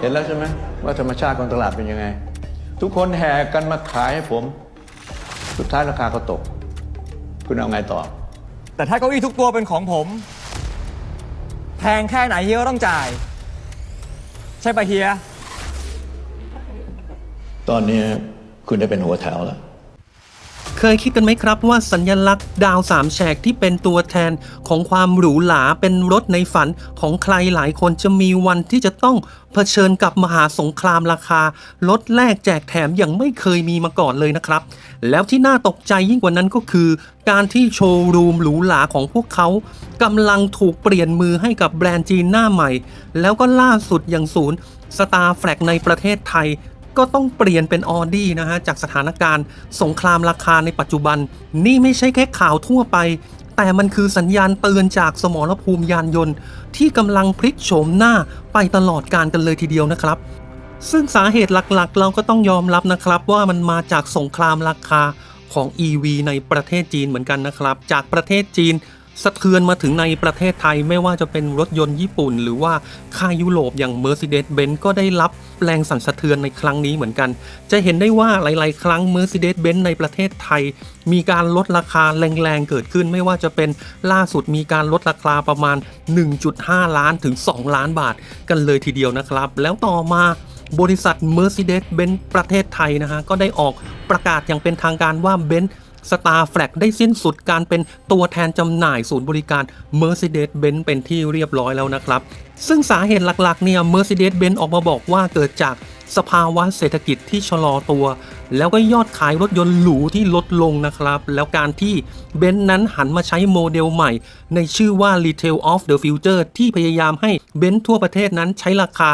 เห็นแล้วใช่ไหมว่าธรรมชาติของตลาดเป็นยังไง ทุกคนแห่กันมาขายให้ผม สุดท้ายราคาก็ตก คุณเอาไงต่อ แต่ถ้าเก้าอี้ทุกตัวเป็นของผม แพงแค่ไหนเฮียก็ต้องจ่าย ใช่ปะเฮีย ตอนนี้คุณได้เป็นหัวแถวแล้ว เคยคิดกันไหมครับว่าสัญลักษณ์ดาวสามแฉกที่เป็นตัวแทนของความหรูหราเป็นรถในฝันของใครหลายคนจะมีวันที่จะต้องเผชิญกับมหาสงครามราคารถแลกแจกแถมอย่างไม่เคยมีมาก่อนเลยนะครับ แล้วที่น่าตกใจยิ่งกว่านั้นก็คือ การที่โชว์รูมหรูหราของพวกเขากำลังถูกเปลี่ยนมือให้กับแบรนด์จีนหน้าใหม่ แล้วก็ล่าสุดอย่างศูนย์ Star f l a g ในประเทศไทย ก็ต้องเปลี่ยนเป็นออดี้นะฮะ จากสถานการณ์ สงครามราคาในปัจจุบัน นี่ไม่ใช่แค่ข่าวทั่วไป แต่มันคือสัญญาณเตือนจากสมรภูมิยานยนต์ ที่กำลังพลิกโฉมหน้าไปตลอดการกันเลยทีเดียวนะครับซึ่งสาเหตุหลักๆ เราก็ต้องยอมรับนะครับว่ามันมาจากสงครามราคาของ EV ในประเทศจีนเหมือนกันนะครับ จากประเทศจีน สะเทือนมาถึงในประเทศไทยไม่ว่าจะเป็นรถยนต์ญี่ปุ่น หรือว่าค่ายยุโรปอย่าง Mercedes-Benz ก็ได้รับแรงสั่นสะเทือนในครั้งนี้เหมือนกัน จะเห็นได้ว่าหลาย ๆ ครั้ง Mercedes-Benz ในประเทศไทย มีการลดราคาแรงๆเกิดขึ้น ไม่ว่าจะเป็นล่าสุดมีการลดราคาประมาณ 1.5 ล้านถึง 2 ล้านบาทกันเลยทีเดียวนะครับ แล้วต่อมาบริษัท Mercedes-Benz ประเทศไทยนะฮะก็ได้ออกประกาศอย่างเป็นทางการว่า Benz Star f l a g ได้สิ้นสุดการเป็นตัวแทนจำหน่ายศูนย์บริการ Mercedes-Benz เป็นที่เรียบร้อยแล้วนะครับ ซึ่งสาเหตุหลักๆเนี่ย Mercedes-Benz ออกมาบอกว่าเกิดจากสภาวะเศรษฐกิจที่ชะลอตัว แล้วก็ยอดขายรถยนต์หรูที่ลดลงนะครับ แล้วการที่เบนซ์นั้นหันมาใช้โมเดลใหม่ ในชื่อว่า Retail of the Future ที่พยายามให้เบนซ์ทั่วประเทศนั้นใช้ราคา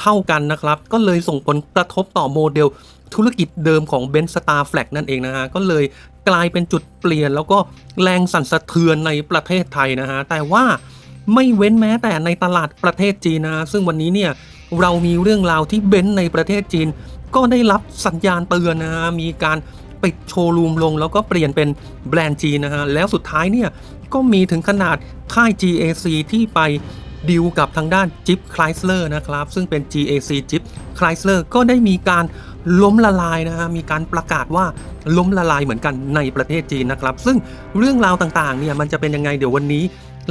เท่ากันนะครับ ก็เลยส่งผลกระทบต่อโมเดลธุรกิจเดิมของ b e n z Star f l a g นั่นเองนะฮะ ก็เลย กลายเป็นจุดเปลี่ยน แล้วก็แรงสั่นสะเทือนในประเทศไทยนะฮะแต่ว่าไม่เว้นแม้แต่ในตลาดประเทศจีนนะฮะซึ่งวันนี้เนี่ยเรามีเรื่องราวที่เบนซ์ในประเทศจีน ก็ได้รับสัญญาณเตือนนะฮะมีการปิดโชว์รูมลง แล้วก็เปลี่ยนเป็นแบรนด์จีนนะฮะแล้วสุดท้ายเนี่ยก็มีถึงขนาดค่าย GAC ที่ไปดีลกับทางด้านจิ p ค h สเลอร์นะครับ ซึ่งเป็น GAC จิ p ค h สเลอร์ก็ได้มีการ ล้มละลายนะฮะมีการประกาศว่าล้มละลายเหมือนกันในประเทศจีนนะครับ ซึ่งเรื่องราวต่างๆเนี่ยมันจะเป็นยังไงเดี๋ยววันนี้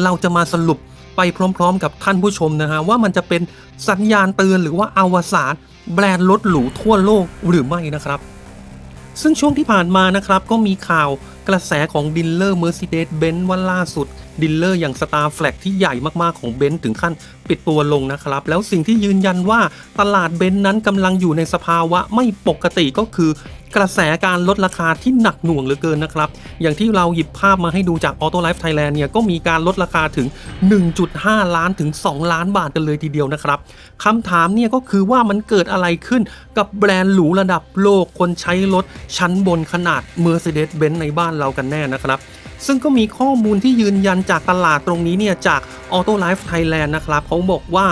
เราจะมาสรุปไปพร้อม ๆ กับท่านผู้ชมนะฮะว่ามันจะเป็นสัญญาณเตือนหรือว่าอวสานแบรนด์รถหรูทั่วโลกหรือไม่นะครับ ซึ่งช่วงที่ผ่านมานะครับก็มีข่าวกระแสของดิลเลอร์ Mercedes-Benz ว่าล่าสุด ดิลเลอร์อย่าง Star f l a g ที่ใหญ่มากๆของเบนซ์ถึงขั้นปิดตัวลงนะครับ แล้วสิ่งที่ยืนยันว่าตลาดเบนซ์นั้นกำลังอยู่ในสภาวะไม่ปกติก็คือกระแสการลดราคาที่หนักหน่วงเหลือเกินนะครับ อย่างที่เราหยิบภาพมาให้ดูจาก Auto Life Thailand เนี่ยก็มีการลดราคาถึง 1.5 ล้านถึง 2 ล้านบาทกันเลยทีเดียวนะครับคำถามเนี่ยก็คือว่ามันเกิดอะไรขึ้นกับแบรนด์หรูระดับโลกคนใช้รถชั้นบนขนาด Mercedes-Benz ในบ้านเรากันแน่นะครับ ซึ่งก็มีข้อมูลที่ยืนยันจากตลาดตรงนี้เนี่ยจาก Auto Life Thailand นะครับเขาบอกว่า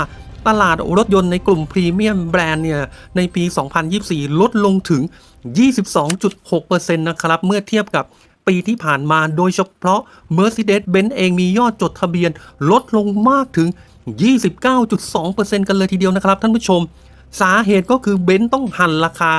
ตลาดรถยนต์ในกลุ่มพรีเมียมแบรนด์เนี่ยในปี 2024 ลดลงถึง 22.6%นะครับเมื่อเทียบกับปีที่ผ่านมาโดยเฉพาะ Mercedes-Benz เองมียอดจดทะเบียนลดลงมากถึง 29.2%กันเลยทีเดียวนะครับท่านผู้ชม สาเหตุก็คือเบนซ์ต้องหันราคา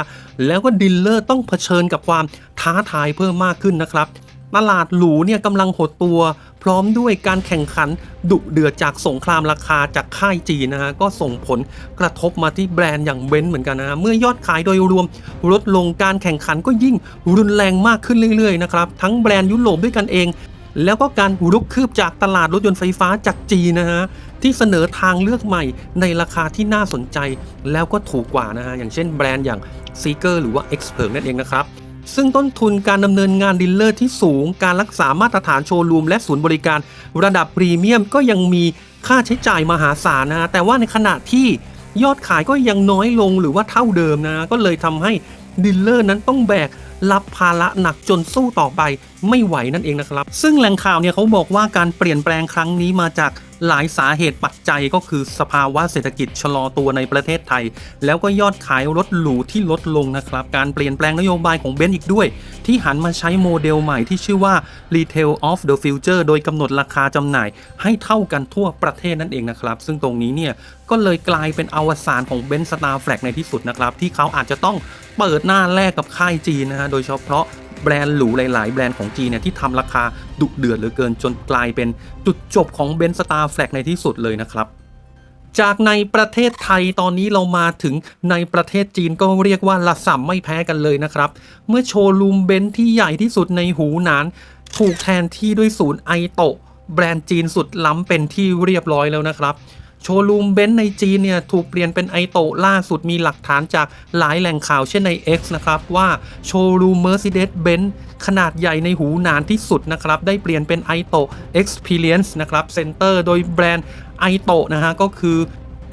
แล้วก็ดิลเลอร์ต้องเผชิญกับความท้าทายเพิ่มมากขึ้นนะครับ ตลาดหรูเนี่ยกำลังหดตัว พร้อมด้วยการแข่งขันดุเดือดจากสงครามราคาจากค่ายจีนนะฮะก็ส่งผลกระทบมาที่แบรนด์อย่างเบนซ์เหมือนกันนะฮะเมื่อยอดขายโดยรวมลดลงการแข่งขันก็ยิ่งรุนแรงมากขึ้นเรื่อยๆนะครับทั้งแบรนด์ยุโรปด้วยกันเอง แล้วก็การรุกคืบจากตลาดรถยนต์ไฟฟ้าจากจีนนะฮะที่เสนอทางเลือกใหม่ในราคาที่น่าสนใจแล้วก็ถูกกว่านะฮะอย่างเช่นแบรนด์อย่าง s e e k e r หรือว่า x p e r t นั่นเองนะครับ ซึ่งต้นทุนการดำเนินงานดีลเลอร์ที่สูง การรักษามาตรฐานโชว์รูมและศูนย์บริการ ระดับพรีเมียมก็ยังมีค่าใช้จ่ายมหาศาลนะ แต่ว่าในขณะที่ยอดขายก็ยังน้อยลงหรือว่าเท่าเดิมนะ ก็เลยทำให้ดีลเลอร์นั้นต้องแบกรับภาระหนักจนสู้ต่อไปไม่ไหวนั่นเองนะครับ ซึ่งแหล่งข่าวเนี่ยเขาบอกว่าการเปลี่ยนแปลงครั้งนี้มาจากหลายสาเหตุปัจจัยก็คือสภาวะเศรษฐกิจชะลอตัวในประเทศไทย แล้วก็ยอดขายรถหรูที่ลดลงนะครับ การเปลี่ยนแปลงนโยบายของเบนซ์อีกด้วย ที่หันมาใช้โมเดลใหม่ที่ชื่อว่า Retail of the Future โดยกำหนดราคาจำหน่าย ให้เท่ากันทั่วประเทศนั่นเองนะครับ ซึ่งตรงนี้เนี่ยก็เลยกลายเป็นอวสานของเบนซ์สตาร์แฟลกในที่สุดนะครับ ที่เขาอาจจะต้องเปิดหน้าแลกกับค่ายจีนนะฮะโดยเฉพาะ แบรนด์หรูหลาย ๆ แบรนด์ของจีนเนี่ยที่ทำราคาดุเดือดเหลือเกินจนกลายเป็นจุดจบของเบนซ์สตาร์แฟลกในที่สุดเลยนะครับจากในประเทศไทยตอนนี้เรามาถึงในประเทศจีนก็เรียกว่าละสัมไม่แพ้กันเลยนะครับ เมื่อโชว์รูมเบนซ์ที่ใหญ่ที่สุดในหูหนาน ถูกแทนที่ด้วยศูนย์ไอโตะแบรนด์จีนสุดล้ำเป็นที่เรียบร้อยแล้วนะครับ โชว์รูมเบนซ์ในจีนเนี่ยถูกเปลี่ยนเป็นไอโตล่าสุดมีหลักฐานจากหลายแหล่งข่าวเช่นใน X นะครับ ว่าโชว์รูม Mercedes-Benz ขนาดใหญ่ในหูหนานที่สุดนะครับ ได้เปลี่ยนเป็นไอโต Experience นะครับเซ็นเตอร์โดยแบรนด์ไอโตนะฮะก็คือ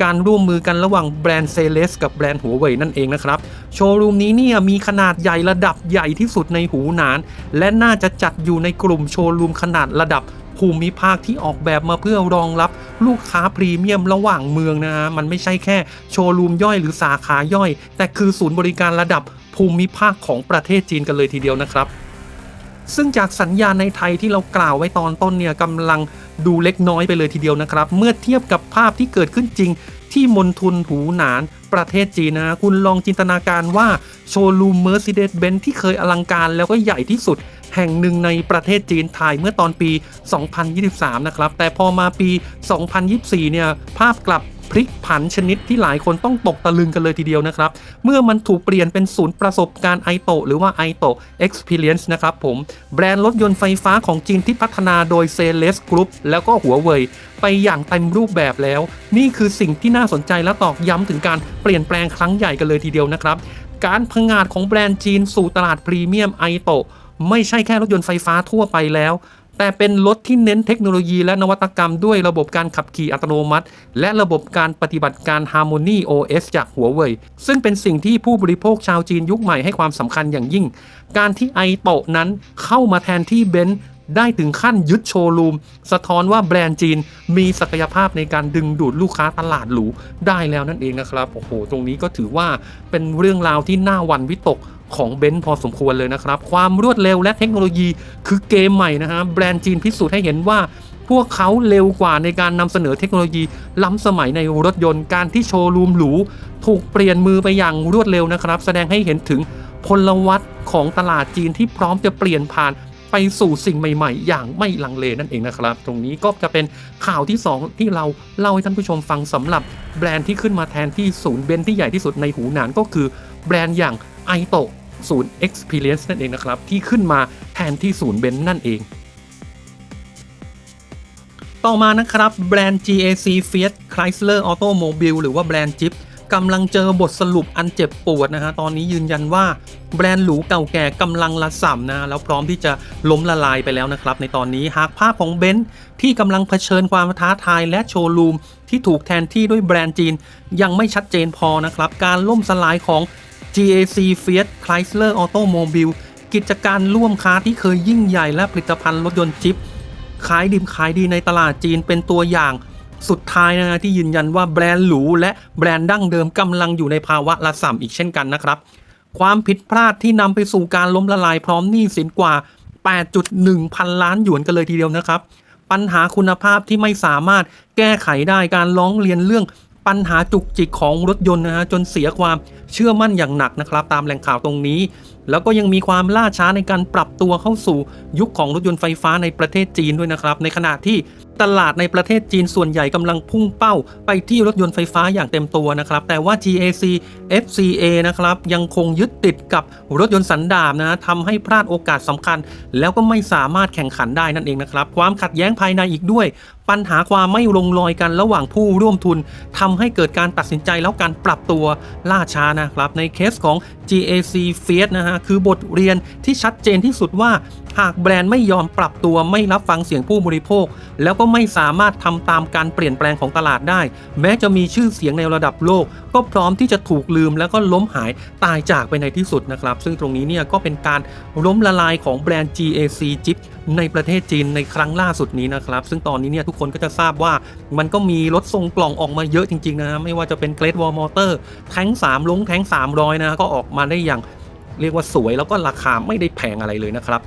การร่วมมือกันระหว่างแบรนด์เซเลสกับแบรนด์หัวเว่ยนั่นเองนะครับ โชว์รูมนี้เนี่ยมีขนาดใหญ่ระดับใหญ่ที่สุดในหูหนาน และน่าจะจัดอยู่ในกลุ่มโชว์รูมขนาดระดับ ภูมิภาคที่ออกแบบมาเพื่อรองรับลูกค้าพรีเมียมระหว่างเมืองนะฮะมันไม่ใช่แค่โชว์รูมย่อยหรือสาขาย่อย แต่คือศูนย์บริการระดับภูมิภาคของประเทศจีนกันเลยทีเดียวนะครับซึ่งจากสัญญาในไทยที่เรากล่าวไว้ตอนต้นเนี่ยกำลังดูเล็กน้อยไปเลยทีเดียวนะครับ เมื่อเทียบกับภาพที่เกิดขึ้นจริง ที่มณฑลหูหนาน ประเทศจีนนะ คุณลองจินตนาการว่า โชว์รูม Mercedes-Benz ที่เคยอลังการแล้วก็ใหญ่ที่สุด แห่งหนึ่งในประเทศจีนถ่ายเมื่อตอนปี 2023 นะครับ แต่พอมาปี 2024 เนี่ย ภาพกลับพลิกผันชนิดที่หลายคนต้องตกตะลึงกันเลยทีเดียวนะครับ เมื่อมันถูกเปลี่ยนเป็นศูนย์ประสบการณ์ไอโตหรือว่า i t o Experience นะครับผม แบรนด์รถยนต์ไฟฟ้าของจีนที่พัฒนาโดย c e l e s Group แล้วก็หัวเว่ยไปอย่างเต็มรูปแบบแล้ว นี่คือสิ่งที่น่าสนใจและตอกย้ำถึงการเปลี่ยนแปลงครั้งใหญ่กันเลยทีเดียวนะครับ การพังงาดของแบรนด์จีนสู่ตลาดพรีเมียมไอโต ไม่ใช่แค่รถยนต์ไฟฟ้าทั่วไปแล้ว แต่เป็นรถที่เน้นเทคโนโลยีและนวัตกรรมด้วยระบบการขับขี่อัตโนมัติ และระบบการปฏิบัติการ Harmony OS จากหัวเว่ยซึ่งเป็นสิ่งที่ผู้บริโภคชาวจีนยุคใหม่ให้ความสำคัญอย่างยิ่ง การที่ไอโตะนั้นเข้ามาแทนที่เบนซ์ได้ถึงขั้นยึดโชว์รูม สะท้อนว่าแบรนด์จีนมีศักยภาพในการดึงดูดลูกค้าตลาดหรูได้แล้วนั่นเองนะครับ โอ้โห ตรงนี้ก็ถือว่าเป็นเรื่องราวที่น่าหวันวิตก ของเบนซ์พอสมควรเลยนะครับ ความรวดเร็วและเทคโนโลยีคือเกมใหม่นะฮะแบรนด์จีนพิสูจน์ให้เห็นว่าพวกเขาเร็วกว่าในการนำเสนอเทคโนโลยีล้ำสมัยในรถยนต์การที่โชว์รูมหรูถูกเปลี่ยนมือไปอย่างรวดเร็วนะครับ แสดงให้เห็นถึงพลวัตของตลาดจีนที่พร้อมจะเปลี่ยนผ่านไปสู่สิ่งใหม่ ๆ อย่างไม่ลังเลนั่นเองนะครับ ตรงนี้ก็จะเป็นข่าวที่ 2 ที่เราเล่าให้ท่านผู้ชมฟังสำหรับแบรนด์ที่ขึ้นมาแทนที่ศูนย์เบนที่ใหญ่ที่สุดในหูหนานก็คือแบรนด์อย่างไอโต ศูนย์ Experience นั่นเองนะครับ ที่ขึ้นมาแทนที่ศูนย์เบนนั่นเอง ต่อมานะครับ แบรนด์ GAC Fiat Chrysler Automobile หรือว่าแบรนด์จิ๊บกำลังเจอบทสรุปอันเจ็บปวดนะฮะ ตอนนี้ยืนยันว่าแบรนด์หรูเก่าแก่กำลังละส่ำนะ แล้วพร้อมที่จะล้มละลายไปแล้วนะครับ ในตอนนี้หากภาพของเบนซ์ที่กำลังเผชิญความท้าทายและโชว์รูมที่ถูกแทนที่ด้วยแบรนด์จีน ยังไม่ชัดเจนพอนะครับ การล่มสลายของ GAC Fiat Chrysler Automobile กิจการร่วมค้าที่เคยยิ่งใหญ่และผลิตภัณฑ์รถยนต์จิ๊บขายดิบขายดีในตลาดจีนเป็นตัวอย่างสุดท้ายนะฮะที่ยืนยันว่าแบรนด์หรูและแบรนด์ดั้งเดิมกำลังอยู่ในภาวะละส่ำอีกเช่นกันนะครับ ความผิดพลาดที่นำไปสู่การล้มละลายพร้อมหนี้สินกว่า 8.1 พันล้านหยวนกันเลยทีเดียวนะครับ ปัญหาคุณภาพที่ไม่สามารถแก้ไขได้การร้องเรียนเรื่อง ปัญหาจุกจิกของรถยนต์นะฮะจนเสียความเชื่อมั่นอย่างหนักนะครับตามแหล่งข่าวตรงนี้ แล้วก็ยังมีความล่าช้าในการปรับตัวเข้าสู่ยุคของรถยนต์ไฟฟ้าในประเทศจีนด้วยนะครับ ในขณะที่ตลาดในประเทศจีนส่วนใหญ่กำลังพุ่งเป้า ไปที่รถยนต์ไฟฟ้าอย่างเต็มตัวนะครับ แต่ว่า GAC FCA นะครับยังคงยึดติดกับรถยนต์สันดาปนะทำให้พลาดโอกาสสำคัญ แล้วก็ไม่สามารถแข่งขันได้นั่นเองนะครับ ความขัดแย้งภายในอีกด้วย ปัญหาความไม่ลงรอยกันระหว่างผู้ร่วมทุนทำให้เกิดการตัดสินใจแล้วการปรับตัวล่าช้านะครับ ในเคสของ GAC f i a t นะฮะ คือบทเรียนที่ชัดเจนที่สุดว่า หากแบรนด์ไม่ยอมปรับตัวไม่รับฟังเสียงผู้บริโภค แล้วก็ไม่สามารถทำตามการเปลี่ยนแปลงของตลาดได้ แม้จะมีชื่อเสียงในระดับโลก ก็พร้อมที่จะถูกลืมแล้วก็ล้มหายตายจากไปในที่สุดนะครับ ซึ่งตรงนี้เนี่ยก็เป็นการล้มละลายของแบรนด์ GAC Jeep ในประเทศจีนในครั้งล่าสุดนี้นะครับ ซึ่งตอนนี้เนี่ยทุกคนก็จะทราบว่ามันก็มีรถทรงกล่องออกมาเยอะจริงๆนะ ไม่ว่าจะเป็น Great Wall Motor แท้ง3ลงแท้ง300 นะก็ออกมาได้อย่างเรียกว่าสวยแล้วก็ราคาไม่ได้แพงอะไรเลยนะครับ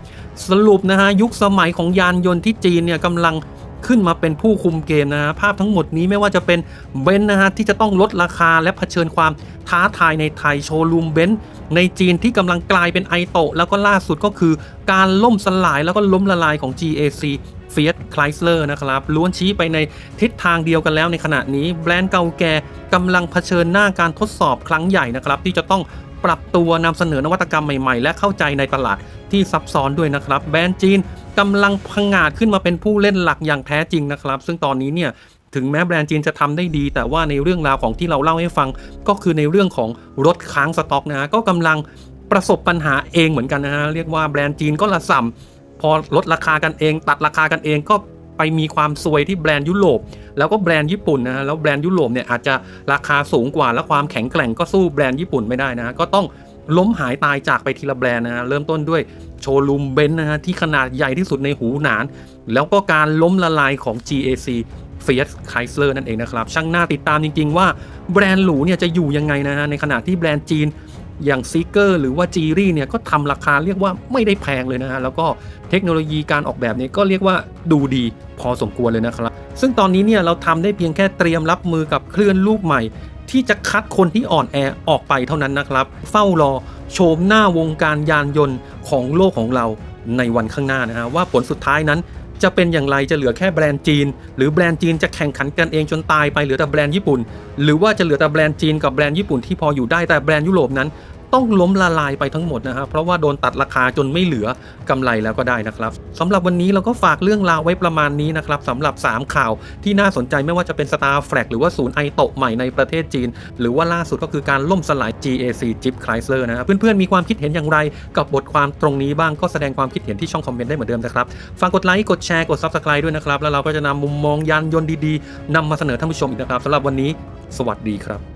สรุปนะฮะยุคสมัยของยานยนต์ที่จีนเนี่ยกำลังขึ้นมาเป็นผู้คุมเกมนะฮะภาพทั้งหมดนี้ไม่ว่าจะเป็นเบนซ์นะฮะที่จะต้องลดราคาและเผชิญความท้าทายในไทยโชว์รูมเบนซ์ ในจีนที่กำลังกลายเป็นไอโตะแล้วก็ล่าสุดก็คือการล่มสลายแล้วก็ล้มละลายของ GAC Fiat Chrysler นะครับล้วนชี้ไปในทิศทางเดียวกันแล้วในขณะนี้ แบรนด์เก่าแก่กำลังเผชิญหน้าการทดสอบครั้งใหญ่นะครับ ที่จะต้องปรับตัวนำเสนอนวัตกรรมใหม่ๆ และเข้าใจในตลาดที่ซับซ้อนด้วยนะครับ แบรนด์จีนกำลังพังงาดขึ้นมาเป็นผู้เล่นหลักอย่างแท้จริงนะครับ ซึ่งตอนนี้เนี่ย ถึงแม้แบรนด์จีนจะทำได้ดี แต่ว่าในเรื่องราวของที่เราเล่าให้ฟัง ก็คือในเรื่องของรถค้างสต็อกนะฮะก็กำลังประสบปัญหาเองเหมือนกันนะฮะเรียกว่าแบรนด์จีนก็ละส่ำพอลดราคากันเอง ตัดราคากันเองก็ไปมีความซวยที่แบรนด์ยุโรปแล้วก็แบรนด์ญี่ปุ่นนะฮะแล้วแบรนด์ยุโรปเนี่ยอาจจะราคาสูงกว่าและความแข็งแกร่งก็สู้แบรนด์ญี่ปุ่นไม่ได้นะฮะก็ต้องล้มหายตายจากไปทีละแบรนด์นะฮะเริ่มต้นด้วยโชว์รูมเบนซ์นะฮะที่ขนาดใหญ่ที่สุดในหูหนาน แล้วก็การล้มละลายของ GAC Fiat Chrysler นั่นเองนะครับ ช่างน่าติดตามจริง ๆ ว่าแบรนด์หรูเนี่ยจะอยู่ยังไงนะฮะในขณะที่แบรนด์จีนอย่างซีเกอร์หรือว่าจีรี่เนี่ยก็ทำราคาเรียกว่าไม่ได้แพงเลยนะฮะ แล้วก็เทคโนโลยีการออกแบบเนี่ยก็เรียกว่าดูดีพอสมควรเลยนะครับ ซึ่งตอนนี้เนี่ยเราทำได้เพียงแค่เตรียมรับมือกับเคลื่อนลูกใหม่ ที่จะคัดคนที่อ่อนแอออกไปเท่านั้นนะครับ เฝ้ารอโฉมหน้าวงการยานยนต์ของโลกของเราในวันข้างหน้านะฮะว่าผลสุดท้ายนั้น จะเป็นอย่างไรจะเหลือแค่แบรนด์จีน หรือแบรนด์จีนจะแข่งขันกันเองจนตายไปเหลือแต่แบรนด์ญี่ปุ่น หรือว่าจะเหลือแต่แบรนด์จีนกับแบรนด์ญี่ปุ่นที่พออยู่ได้แต่แบรนด์ยุโรปนั้น ต้องล้มละลายไปทั้งหมดนะครับเพราะว่าโดนตัดราคาจนไม่เหลือกำไรแล้วก็ได้นะครับสำหรับวันนี้เราก็ฝากเรื่องราวไว้ประมาณนี้นะครับสำหรับ 3 ข่าวที่น่าสนใจไม่ว่าจะเป็น Star f l a g หรือว่าศูนย์ไอโตะใหม่ในประเทศจีน หรือว่าล่าสุดก็คือการล่มสลาย GAC Jeep Chrysler นะครับเพื่อนๆมีความคิดเห็นอย่างไรกับบทความตรงนี้บ้างก็แสดงความคิดเห็นที่ช่องคอมเมนต์ได้เหมือนเดิมนะครับฝากกดไลค์กดแชร์กด Subscribe ด้วยนะครับแล้วเราก็จะนำมุมมองยานยนต์ดีๆนำมาเสนอท่านผู้ชมอีกนะครับสำหรับวันนี้ สวัสดีครับ